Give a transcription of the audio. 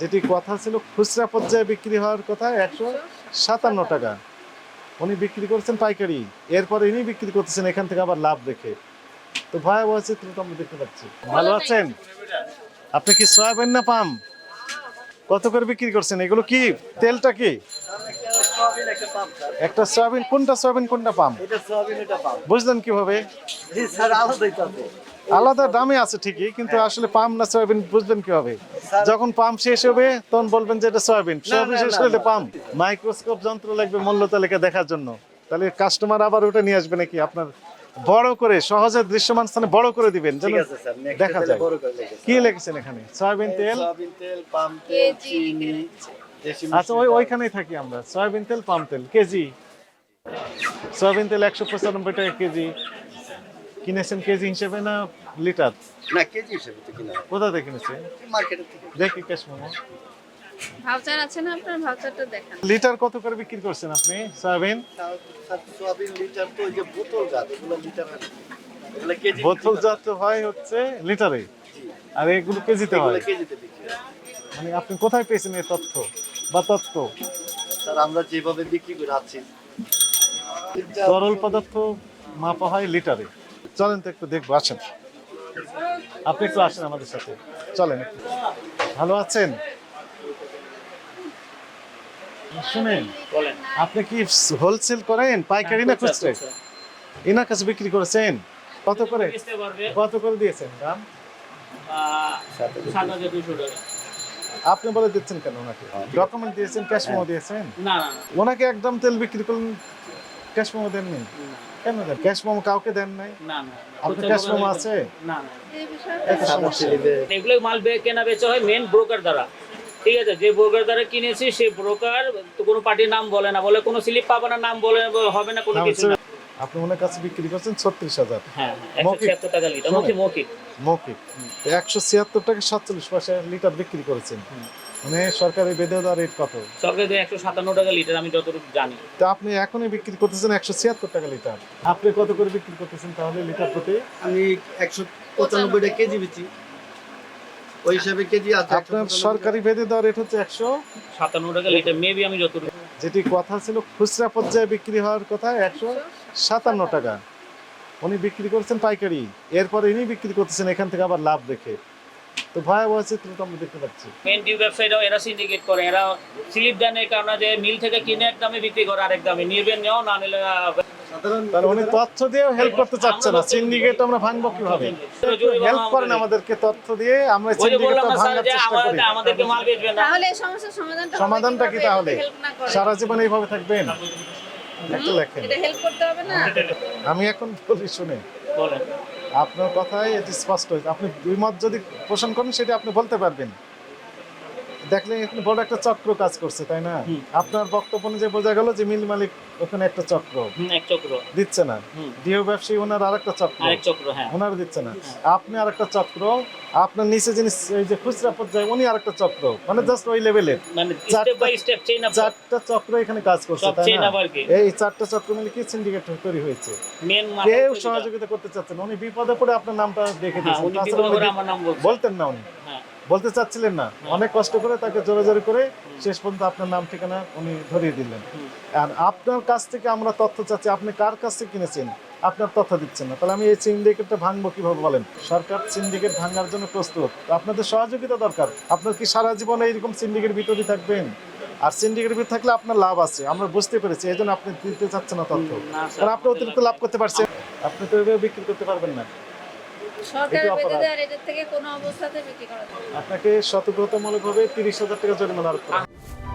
যেটি কথা ছিল খুচরা পর্যায়ে বিক্রি হওয়ার কথা একশো সাতান্ন টাকা। উনি বিক্রি করছেন পাইকারি। এরপর ইনি বিক্রি করতেছেন এখান থেকে আবার লাভ রেখে তো ভয়াবহ চিত্র তো আমরা দেখতে পাচ্ছি। ভালো আছেন? আপনি কি সয়াবিন না পাম? কত করে বিক্রি করছেন? এগুলো কি? তেলটা কি? একটা সয়াবিন কোনটা সয়াবিন কোনটা পাম? বুঝলেন কীভাবে? আলাদা দামে আছে ঠিকই কিন্তু আসলে পাম না সয়াবিন বুঝবেন কীভাবে? যখন পাম শেষ হবে তখন বলবেন যে এটা সয়াবিন। সয়াবিন শেষ হলে পাম। মাইক্রোস্কোপ যন্ত্র লাগবে মূল্য তালিকা দেখার জন্য। তাহলে কাস্টমার আবার ওটা নিয়ে আসবে নাকি? আপনার বড় করে সহজে দৃশ্যমান স্থানে বড় করে দিবেন যেন দেখা যায়। বড় করে লিখেছি কি লিখেছেন এখানে? সয়াবিন তেল? সোয়াবিন তেল পাম তেল চিনি আচ্ছা ওই ওইখানেই থাকি আমরা। সয়াবিন তেল পাম তেল কেজি। সয়াবিন তেল একশো পঁচানব্বই টাকা কেজি। কিনেছেন কেজি হিসেবে না লিটার? না কেজি হিসেবে তো কিনা কোথা থেকে কিনেছেন? মার্কেটে থেকে। দেখি ক্যাশ মোমো ভাউচার আছে না? আপনার ভাউচারটা দেখান। লিটার কত করে বিক্রি করছেন আপনি সয়াবিন? স্যার লিটার তো ওই যে বোতল জাত এগুলো লিটার হয় না। এগুলো কেজি বোতল জাত হয় হচ্ছে লিটারে? আর এগুলো কেজিতে এগুলো হয় কেজিতে বিক্রি হয়। মানে আপনি কোথায় পেয়েছেন এই তথ্য? বা তথ্য স্যার আমরা যেভাবে বিক্রি করে আছি। তরল পদার্থ মাপা হয় লিটারে। চলেন তো একটু দেখব আসেন। আপনি একটু আসেন আমাদের সাথে। চলেন ভালো আছেন? শুনেন আপনি কি হোলসেল করেন পাইকারি না খুচরা? এনার কাছে বিক্রি করেছেন? কত করে? কত করে দিয়েছেন দাম? আপনি বলে দিচ্ছেন কেন ওনাকে? ডকুমেন্ট দিয়েছেন ক্যাশ মেমো দিয়েছেন? না না ওনাকে একদম তেল বিক্রি করলেন ক্যাশ মেমো দেননি? কেন? দেন ক্যাশ মেমো কাউকে দেন নাই? না না আপনার ক্যাশ মেমো আছে? না না এই সমস্যা। এগুলো মাল কেনা বেচা হয় মেন ব্রোকার দ্বারা। ঠিক আছে? যে ব্রোকার দ্বারা কিনেছি সেই ব্রোকার তো কোনো পার্টির নাম বলে না। বলে কোনো স্লিপ পাবে না নাম বলে হবে না কোনো কিছু না। আপনি ওনার কাছে বিক্রি করছেন ছত্রিশ হাজার। হ্যাঁ মৌখিক। মৌখিক মৌখিক। একশো ছিয়াত্তর টাকা সাতচল্লিশ পয়সা লিটার বিক্রি করেছেন। মানে সরকারি বেঁধে দেওয়া রেট কত? সরকারি একশো সাতান্ন টাকা লিটার আমি যতটুকু জানি। তো আপনি এখনই বিক্রি করতেছেন একশো ছিয়াত্তর টাকা লিটার আপনি কত করে বিক্রি করতেছেন তাহলে লিটার প্রতি? আমি একশো পঁচানব্বইটা কেজি বেচি। ওই হিসাবে কেজি আছে আপনার সরকারি বেঁধে দেওয়া রেট হচ্ছে একশো। সাতান্ন টাকা লিটার মেবি আমি যতটুকু যেটি কথা ছিল খুচরা পর্যায়ে বিক্রি হওয়ার কথা একশো সাতান্ন টাকা। উনি বিক্রি করছেন পাইকারি। এরপর ইনি বিক্রি করতেছেন এখান থেকে আবার লাভ রেখে তো ভয়াবহ চিত্র তো আমরা দেখতে পাচ্ছি। মেন টিউব ব্যবসায়ীরাও এরা সিন্ডিকেট করে এরা স্লিপ দেন এই কারণে যে মিল থেকে কিনে এক দামে বিক্রি করে আরেক দামে। নিবেন নেও না নিলে তাহলে উনি তথ্য দিয়েও হেল্প করতে চাচ্ছে না। সিন্ডিকেট আমরা ভাঙবো কীভাবে? হেল্প করেন আমাদেরকে তথ্য দিয়ে আমরা সিন্ডিকেটটা ভাঙার চেষ্টা করি। আমাদেরকে মাল বেচবেন না। তাহলে সমস্যার সমাধানটা সমাধানটা কি তাহলে? সারা জীবন এইভাবে থাকবেন? একটা লেখেন। এটা হেল্প করতে হবে না? আমি এখন বলি শুনে বলেন। আপনার কথাই এটি স্পষ্ট। হয়েছে আপনি দুই মত যদি পোষণ করেন, সেটা আপনি বলতে পারবেন। দেখলে এখানে বড় একটা চক্র কাজ করছে তাই না? আপনার বক্তব্য অনুযায়ী বোঝা গেল যে মিল মালিক ওখানে একটা চক্র। এক চক্র। দিচ্ছে না। ডিও ব্যবসায়ী ওনার আরেকটা চক্র। আরেক চক্র হ্যাঁ। ওনার দিচ্ছে না। আপনি আরেকটা চক্র আপনার নিচে এই যে খুচরা পর্যায়ে উনি আরেকটা চক্র। মানে জাস্ট ওই লেভেলের মানে চারটা- step by step chain up চারটা চক্র এখানে কাজ করছে তাই না? এই চারটা চক্র মিলে কি সিন্ডিকেট তৈরি হয়েছে? মেন কেউ সহযোগিতা করতে চাচ্ছেন উনি বিপদে পড়ে আপনার নামটা দেখে হ্যাঁ দিয়েছেন। উনি তাছাড়া বিপদ আমার নাম বলতেন না উনি। হ্যাঁ বলতে চাচ্ছিলেন না। অনেক কষ্ট করে তাকে জোরে জোরে করে শেষ পর্যন্ত আপনার নাম ঠিকানা উনি ধরিয়ে দিলেন। আর আপনার কাছ থেকে আমরা তথ্য চাচ্ছি আপনি কার কাছ থেকে কিনেছেন? আপনার তথ্য দিচ্ছেন না। তাহলে আমি এই সিন্ডিকেটটা ভাঙবো কীভাবে বলেন? সরকার সিন্ডিকেট ভাঙার জন্য প্রস্তুত। তো আপনাদের সহযোগিতা দরকার। আপনার কি সারা জীবন এইরকম সিন্ডিকেট ভিতরে থাকবেন? আর সিন্ডিকেট ভিতরে থাকলে আপনার লাভ আছে। আমরা বুঝতে পেরেছি এই জন্য আপনি দিতে চাচ্ছেন না তথ্য। কারণ আপনি অতিরিক্ত লাভ করতে পারছেন। আপনি তো এভাবে বিক্রি করতে পারবেন না। আপনাকে সতর্কতামূলকভাবে তিরিশ হাজার টাকা জরিমানা আরোপ করা হবে।